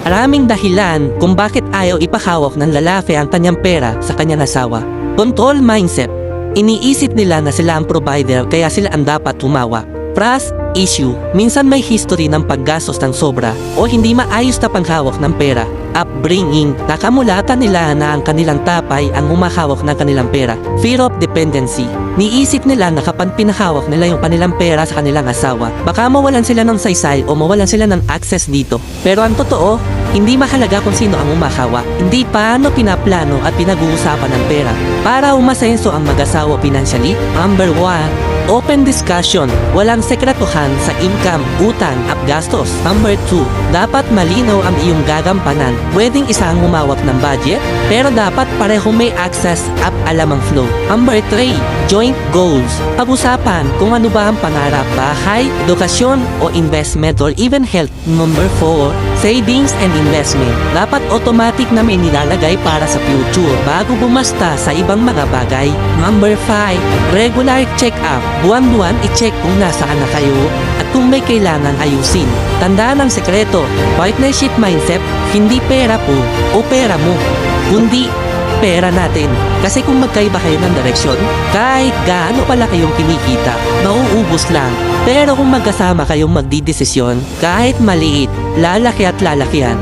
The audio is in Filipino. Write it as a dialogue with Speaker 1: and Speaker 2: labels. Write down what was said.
Speaker 1: Maraming dahilan kung bakit ayaw ipahawak ng lalaki ang kanyang pera sa kanyang asawa. Control mindset. Iniisip nila na sila ang provider kaya sila ang dapat humawak. Trust issue. Minsan may history ng paggastos ng sobra o hindi maayos na panghawak ng pera. Upbringing. Nakamulatan nila na ang kanilang tapay ang humahawak ng kanilang pera. Fear of dependency. Niisip nila na kapag pinahawak nila yung kanilang pera sa kanilang asawa, baka mawalan sila ng saysay o mawalan sila ng access dito. Pero ang totoo, hindi mahalaga kung sino ang umahawak. Hindi paano pinaplano at pinag-uusapan ng pera. Para umasenso ang mag-asawa financially, number 1, open discussion. Walang sekretuhan sa income, utang at gastos. Number 2, dapat malinaw ang iyong gagampanan. Pwedeng isa ang humawak ng budget, pero dapat pareho may access at alam ang flow. Number 3, joint goals. Pag-usapan kung ano ba ang pangarap, bahay, edukasyon o investment or even health. Number 4, savings and investment. Dapat automatic na may nilalagay para sa future bago bumasta sa ibang mga bagay. Number 5, regular check-up. Buwan-buwan i-check kung nasaan na kayo at kung may kailangan ayusin. Tandaan ang sekreto, partnership mindset, hindi pera po o pera mo, kundi pera natin. Kasi kung magkaiba kayo ng direksyon, kahit gaano pala kayong kinikita, mauubos lang. Pero kung magkasama kayong magdidesisyon, kahit maliit, lalaki at lalakihan,